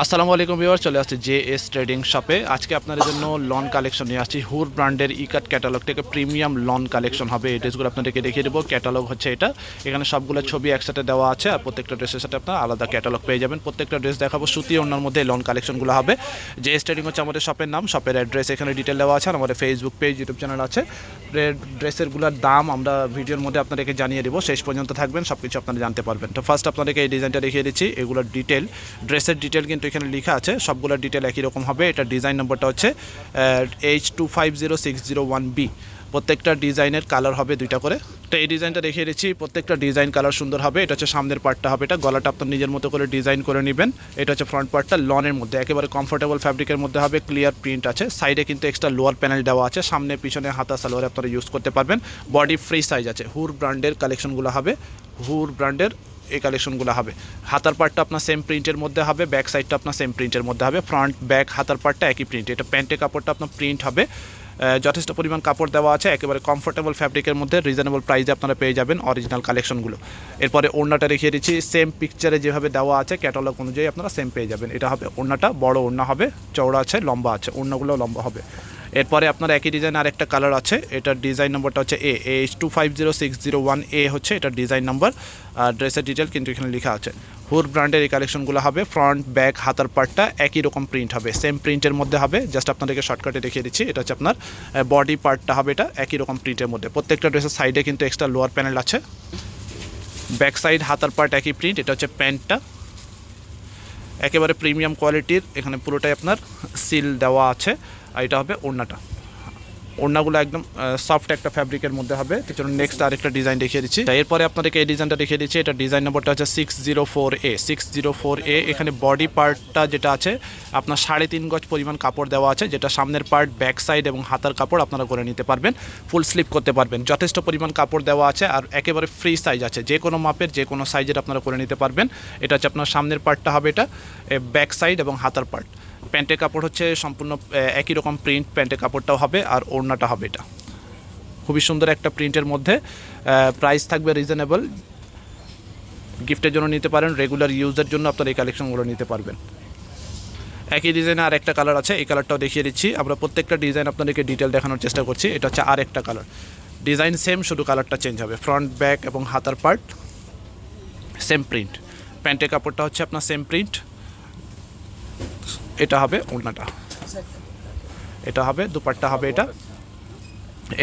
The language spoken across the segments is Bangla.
আসসালামু আলাইকুম ভিউয়ার চলে আসছে জে এস ট্রেডিং শপে। আজকে আপনাদের জন্য লন কালেকশন নিয়ে আসছি। হুর ব্র্যান্ডের ইকাট ক্যাটালগ থেকে প্রিমিয়াম লন কালেকশন হবে। এই ড্রেসগুলো আপনাদেরকে দেখিয়ে দেবো। ক্যাটালগ হচ্ছে এটা। এখানে সবগুলো ছবি একসাথে দেওয়া আছে আর প্রত্যেকটা ড্রেসের সাথে আপনার আলাদা ক্যাটালগ পেয়ে যাবেন। প্রত্যেকটা ড্রেস দেখাবো। সুতি ওনার মধ্যে লন কালেকশনগুলো হবে। জে এস ট্রেডিং হচ্ছে আমাদের শপের নাম। শপের অ্যাড্রেস এখানে ডিটেল দেওয়া আছে। আর আমাদের ফেসবুক পেজ ইউটিউব চ্যানেল আছে। ড্রেসেরগুলোর দাম আমরা ভিডিওর মধ্যে আপনাদেরকে জানিয়ে দেবো। শেষ পর্যন্ত থাকবেন। সব কিছু আপনারা জানতে পারবেন। তো ফার্স্ট আপনাদেরকে এই ডিজাইনটা দেখিয়ে দিচ্ছি। এগুলোর ডিটেল ড্রেসের ডিটেল কিন্তু এখানে লেখা আছে সবগুলোর ডিটেল একই রকম হবে। এটা ডিজাইন নম্বরটা হচ্ছে H two five zero six zero one B প্রত্যেকটা ডিজাইনের কালার হবে দুইটা করে। তো এই ডিজাইনটা দেখিয়ে দিচ্ছি, প্রত্যেকটা ডিজাইন কালার সুন্দর হবে। এটা হচ্ছে সামনের পার্টটা হবে, এটা গলাটা আপনার নিজের মতো করে ডিজাইন করে নেবেন। এটা হচ্ছে ফ্রন্ট পার্টটা লনের মধ্যে, একেবারে কমফোর্টেবল ফ্যাব্রিকের মধ্যে হবে ক্লিয়ার প্রিন্ট আছে। সাইডে কিন্তু এক্সট্রা লোয়ার প্যানেল দেওয়া আছে, সামনে, পিছনে, হাতা, সালোয়ারে আপনারা ইউজ করতে পারবেন। বডি ফ্রি সাইজ আছে হুর ব্র্যান্ডের কালেকশনগুলো হবে। হুর ব্র্যান্ডের এই কালেকশনগুলো হবে। হাতার পার্টটা আপনার সেম প্রিন্টের মধ্যে হবে ব্যাক সাইডটা আপনার সেম প্রিন্টের মধ্যে হবে। ফ্রন্ট ব্যাক হাতার পার্টটা একই প্রিন্ট এটা প্যান্টের কাপড়টা আপনার প্রিন্ট হবে। যথেষ্ট পরিমাণ কাপড় দেওয়া আছে, একেবারে কমফোর্টেবল ফ্যাব্রিকের মধ্যে রিজনেবল প্রাইসে আপনারা পেয়ে যাবেন অরিজিনাল কালেকশনগুলো এরপরে ওড়নাটা রেখে দিচ্ছি সেম পিকচারে যেভাবে দেওয়া আছে ক্যাটালগ অনুযায়ী আপনারা সেম পেয়ে যাবেন। এটা হবে ওড়নাটা, বড় ওড়না হবে, চওড়া আছে, লম্বা আছে ওড়নাগুলো লম্বা হবে। এরপরে আপনার একই ডিজাইন আর একটা কালার আছে। এটার ডিজাইন নম্বরটা হচ্ছে A H two five zero six zero one A হচ্ছে এটার ডিজাইন নম্বর আর ড্রেসের ডিটেল কিন্তু এখানে লেখা আছে। হুর ব্র্যান্ডের এই কালেকশনগুলো হবে ফ্রন্ট ব্যাক হাতার পার্টটা একই রকম প্রিন্ট হবে সেম প্রিন্টের মধ্যে হবে। জাস্ট আপনাদেরকে শর্টকাটে দেখিয়ে দিচ্ছি, এটা হচ্ছে আপনার বডি পার্টটা হবে এটা, একই রকম প্রিন্টের মধ্যে। প্রত্যেকটা ড্রেসের সাইডে কিন্তু এক্সট্রা লোয়ার প্যানেল আছে। ব্যাক সাইড হাতার পার্ট একই প্রিন্ট এটা হচ্ছে প্যান্টটা। একেবারে প্রিমিয়াম কোয়ালিটির এখানে পুরোটাই আপনার সিল দেওয়া আছে। আর এটা হবে ওড়নাটা। ওড়নাগুলো একদম সফট একটা ফ্যাব্রিকের মধ্যে হবে। কিছু নেক্সট আরেকটা ডিজাইন দেখিয়ে দিচ্ছি। তা এরপরে আপনাদেরকে এই ডিজাইনটা দেখিয়ে দিচ্ছি। এটা ডিজাইন নম্বরটা হচ্ছে six zero four A six zero four A এখানে বডি পার্টটা যেটা আছে, আপনার সাড়ে তিন গজ পরিমাণ কাপড় দেওয়া আছে, যেটা সামনের পার্ট ব্যাক সাইড এবং হাতার কাপড় আপনারা করে নিতে পারবেন ফুল স্লিপ করতে পারবেন। যথেষ্ট পরিমাণ কাপড় দেওয়া আছে আর একেবারে ফ্রি সাইজ আছে। যে কোনো মাপের, যে কোনো সাইজের আপনারা করে নিতে পারবেন। এটা হচ্ছে আপনার সামনের পার্টটা হবে এটা ব্যাক সাইড এবং হাতার পার্ট প্যান্টের কাপড় হচ্ছে সম্পূর্ণ একই রকম প্রিন্ট প্যান্টের কাপড়টাও হবে আর ওড়নাটা হবে এটা। খুবই সুন্দর একটা প্রিন্টের মধ্যে প্রাইস থাকবে রিজনেবল গিফটের জন্য নিতে পারেন রেগুলার ইউজের জন্য আপনারা এই কালেকশনগুলো নিতে পারবেন। একই ডিজাইনে আর একটা কালার আছে, এই কালারটাও দেখিয়ে দিচ্ছি। আমরা প্রত্যেকটা ডিজাইন আপনাদেরকে ডিটেল দেখানোর চেষ্টা করছি, এটা হচ্ছে আর একটা কালার ডিজাইন সেম শুধু কালারটা চেঞ্জ হবে। ফ্রন্ট ব্যাক এবং হাতার পার্ট সেম প্রিন্ট প্যান্টের কাপড়টা হচ্ছে আপনার সেম প্রিন্ট এটা হবে ওড়নাটা। এটা হবে, দুপাট্টা হবে এটা।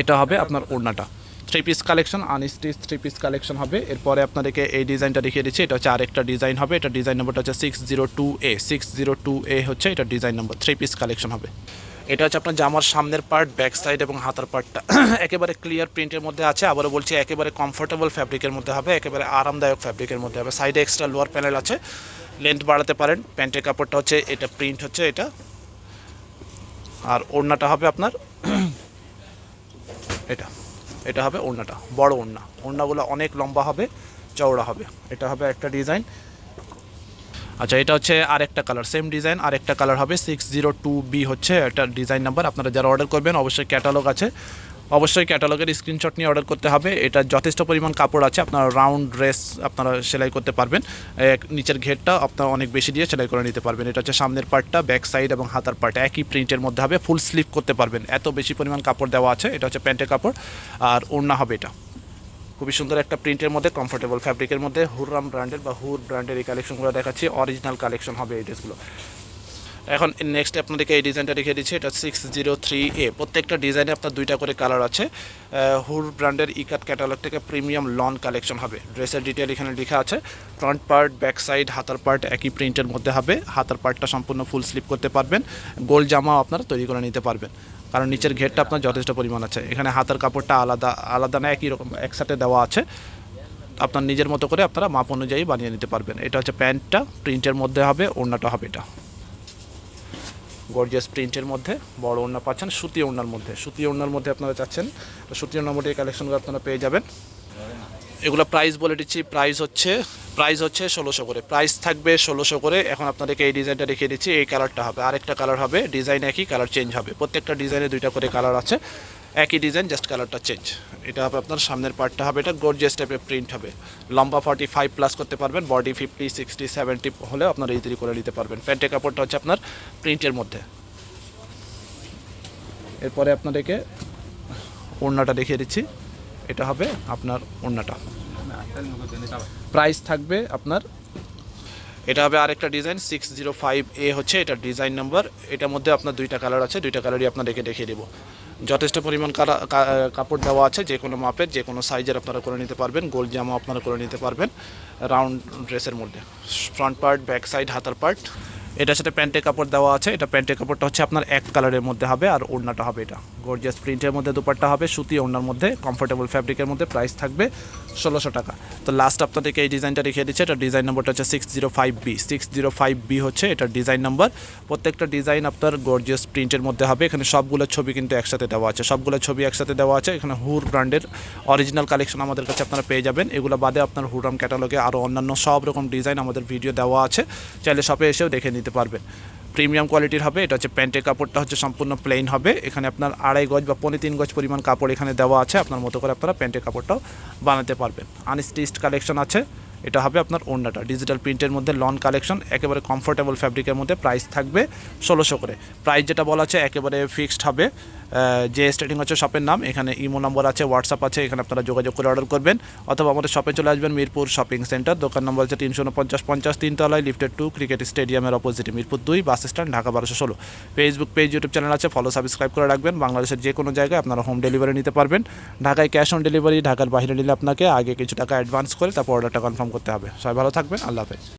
এটা হবে আপনার ওড়নাটা। Three piece collection unstitch three piece collection হবে। এরপরে আপনাদেরকে এই ডিজাইনটা দেখিয়ে দিচ্ছি। এটা হচ্ছে আরেকটা ডিজাইন হবে। এটা ডিজাইন নম্বরটা হচ্ছে six zero two A six zero two A হচ্ছে এটা design number. Three piece collection হবে। এটা হচ্ছে আপনার জামার সামনের পার্ট ব্যাক সাইড এবং হাতার পার্টটা একেবারে ক্লিয়ার প্রিন্টের মধ্যে আছে। আবারও বলছি, একেবারে কমফোর্টেবল ফ্যাব্রিকের মধ্যে হবে, একেবারে আরামদায়ক ফ্যাব্রিকের মধ্যে হবে। সাইডে এক্সট্রা লোয়ার প্যানেল আছে। লেন্থ বাড়াতে পারেন। প্যান্টের কাপড়টা হচ্ছে, এটা প্রিন্ট হচ্ছে এটা। আর ওড়নাটা হবে আপনার, এটা। এটা হবে ওড়নাটা, বড় ওড়না। ওড়নাগুলো অনেক লম্বা হবে, চওড়া হবে। এটা হবে একটা ডিজাইন আচ্ছা এটা হচ্ছে আরেকটা কালার সেম ডিজাইন আরেকটা কালার হবে সিক্স জিরো টু বি হচ্ছে একটা ডিজাইন নাম্বার আপনারা যারা অর্ডার করবেন, অবশ্যই ক্যাটালগ আছে। অবশ্যই ক্যাটালগের স্ক্রিনশট নিয়ে অর্ডার করতে হবে। এটা যথেষ্ট পরিমাণ কাপড় আছে, আপনারা রাউন্ড ড্রেস আপনারা সেলাই করতে পারবেন। নিচের ঘেরটা আপনারা অনেক বেশি দিয়ে সেলাই করে নিতে পারবেন। এটা হচ্ছে সামনের পার্টটা ব্যাক সাইড এবং হাতার পার্ট। একই প্রিন্টের মধ্যে হবে ফুল স্লিপ করতে পারবেন। এত বেশি পরিমাণ কাপড় দেওয়া আছে, এটা হচ্ছে প্যান্টের কাপড়। আর ওড়না হবে এটা। খুবই সুন্দর একটা প্রিন্টের মধ্যে কমফোর্টেবল ফ্যাব্রিকের মধ্যে, হুররাম ব্র্যান্ডের বা হুর ব্র্যান্ডের এই কালেকশনগুলো দেখাচ্ছি। অরিজিনাল কালেকশন হবে এই ড্রেসগুলো এখন নেক্সট আপনাদেরকে এই ডিজাইনটা রেখে দিচ্ছি, এটা সিক্স জিরো থ্রি এ প্রত্যেকটা ডিজাইনে আপনার দুইটা করে কালার আছে। হুর ব্র্যান্ডের ইকাট ক্যাটালগ থেকে প্রিমিয়াম লন কালেকশন হবে। ড্রেসের ডিটেল এখানে লেখা আছে। ফ্রন্ট পার্ট ব্যাক সাইড হাতার পার্ট একই প্রিন্টের মধ্যে হবে। হাতার পার্টটা সম্পূর্ণ ফুল স্লিপ করতে পারবেন। গোল জামাও আপনারা তৈরি করে নিতে পারবেন। কারণ নিচের ঘেরটা আপনার যথেষ্ট পরিমাণ আছে। এখানে হাতার কাপড়টা আলাদা আলাদা না, একই রকম, একসাথে দেওয়া আছে। আপনার নিজের মতো করে আপনারা মাপ অনুযায়ী বানিয়ে নিতে পারবেন। এটা হচ্ছে প্যান্টটা প্রিন্টের মধ্যে হবে, ওড়নাটা হবে এটা। গর্জিয়াস প্রিন্টের মধ্যে, বড় ওড়না পাচ্ছেন, সুতি ওড়নার মধ্যে। সুতি ওড়নার মধ্যে আপনারা চাচ্ছেন, তো সুতি ওড়নার মধ্যে এই কালেকশনগুলো আপনারা পেয়ে যাবেন। এগুলো প্রাইস বলে দিচ্ছি প্রাইস হচ্ছে প্রাইস হচ্ছে ষোলোশো করে। প্রাইস থাকবে ষোলোশো করে, এখন আপনাদেরকে এই ডিজাইনটা দেখিয়ে দিচ্ছি, এই কালারটা হবে। আরেকটা কালার হবে ডিজাইন একই কালার চেঞ্জ হবে। প্রত্যেকটা ডিজাইনে দুইটা করে কালার আছে। একই ডিজাইন জাস্ট কালারটা চেঞ্জ এটা হবে আপনার সামনের পার্টটা হবে, এটা গর্জিয়াস টাইপের প্রিন্ট হবে। লম্বা ফর্টি ফাইভ প্লাস করতে পারবেন বডি ফিফটি সিক্সটি সেভেন্টি হলে আপনারা ইজিলি করে নিতে পারবেন। প্যান্টের কাপড়টা হচ্ছে আপনার প্রিন্টের মধ্যে। এরপরে আপনাদেরকে ওড়নাটা দেখিয়ে দিচ্ছি। এটা হবে আপনার ওড়নাটা। প্রাইস থাকবে আপনার, এটা হবে আরেকটা design six zero five A হচ্ছে, এটা ডিজাইন নাম্বার এটার মধ্যে আপনার দুইটা কালার আছে, দুইটা কালারই আপনাদেরকে দেখিয়ে দেবো। যথেষ্ট পরিমাণ কাপড় দেওয়া আছে, যে কোনো মাপের, যে কোনো সাইজের আপনারা করে নিতে পারবেন গোল জামা আপনারা করে নিতে পারবেন রাউন্ড ড্রেসের মধ্যে। ফ্রন্ট পার্ট ব্যাক সাইড হাতার পার্ট এটার সাথে প্যান্টের কাপড় দেওয়া আছে। এটা প্যান্টের কাপড়টা হচ্ছে আপনার এক কালারের মধ্যে হবে আর ওড়নাটা হবে এটা। গর্জিয়াস প্রিন্টের মধ্যে দুপাট্টা হবে, সুতি ওড়নার মধ্যে কমফোর্টেবল ফ্যাব্রিকের মধ্যে প্রাইস থাকবে ষোলোশো টাকা। তো লাস্ট আপনাদেরকে এই ডিজাইনটা দেখিয়ে দিচ্ছে। এটা ডিজাইন নম্বরটা হচ্ছে six zero five B six zero five B হচ্ছে এটা ডিজাইন নম্বর প্রত্যেকটা ডিজাইন আপনার গর্জিয়াস প্রিন্টের মধ্যে হবে। এখানে সবগুলো ছবি কিন্তু একসাথে দেওয়া আছে। সবগুলো ছবি একসাথে দেওয়া আছে। এখানে হুর ব্র্যান্ডের অরিজিনাল কালেকশন আমাদের কাছে আপনারা পেয়ে যাবেন। এগুলো বাদে আপনার হুরাম ক্যাটালগে আরও অন্যান্য সব রকম ডিজাইন আমাদের ভিডিও দেওয়া আছে। চাইলে শপে এসেও দেখে নিতে পারবেন। প্রিমিয়াম কোয়ালিটির হবে, এটা হচ্ছে প্যান্টের কাপড়টা হচ্ছে সম্পূর্ণ প্লেন হবে। এখানে আপনার আড়াই গজ বা পনেরো তিন গজ পরিমাণ কাপড় এখানে দেওয়া আছে, আপনার মতো করে আপনারা প্যান্টের কাপড়টাও বানাতে পারবেন। আনস্টিচড কালেকশন আছে, এটা হবে আপনার ওন্ডাটা ডিজিটাল প্রিন্টের মধ্যে লন কালেকশন একেবারে কমফোর্টেবল ফ্যাব্রিকের মধ্যে প্রাইস থাকবে ষোলোশো করে। প্রাইস যেটা বলা আছে, একেবারে ফিক্সড হবে। যে স্টেটিং হচ্ছে শপের নাম, এখানে ইমো নম্বর আছে হোয়াটসঅ্যাপ আছে, এখানে আপনারা যোগাযোগ করে অর্ডার করবেন। অথবা আমাদের শপে চলে আসবেন মিরপুর শপিং সেন্টার দোকান নম্বর হচ্ছে তিনশো উনপঞ্চাশ, পঞ্চাশ তিনতলায় লিফটেড টু ক্রিকেট স্টেডিয়ামের অপোজিটে মিরপুর দুই বাস স্ট্যান্ড ঢাকা বারোশো ষোলো। ফেসবুক পেজ ইউটিউব চ্যানেল আছে ফলো সাবস্ক্রাইব করে রাখবেন। বাংলাদেশের যে কোনো জায়গায় আপনারা হোম ডেলিভারি নিতে পারবেন। ঢাকায় ক্যাশ অন ডেলিভারি ঢাকার বাইরে নিলে আপনাকে আগে কিছু টাকা অ্যাডভান্স করে তারপর অর্ডারটা কনফার্ম করতে হবে। সবাই ভালো থাকবেন, আল্লাহ হাফেজ।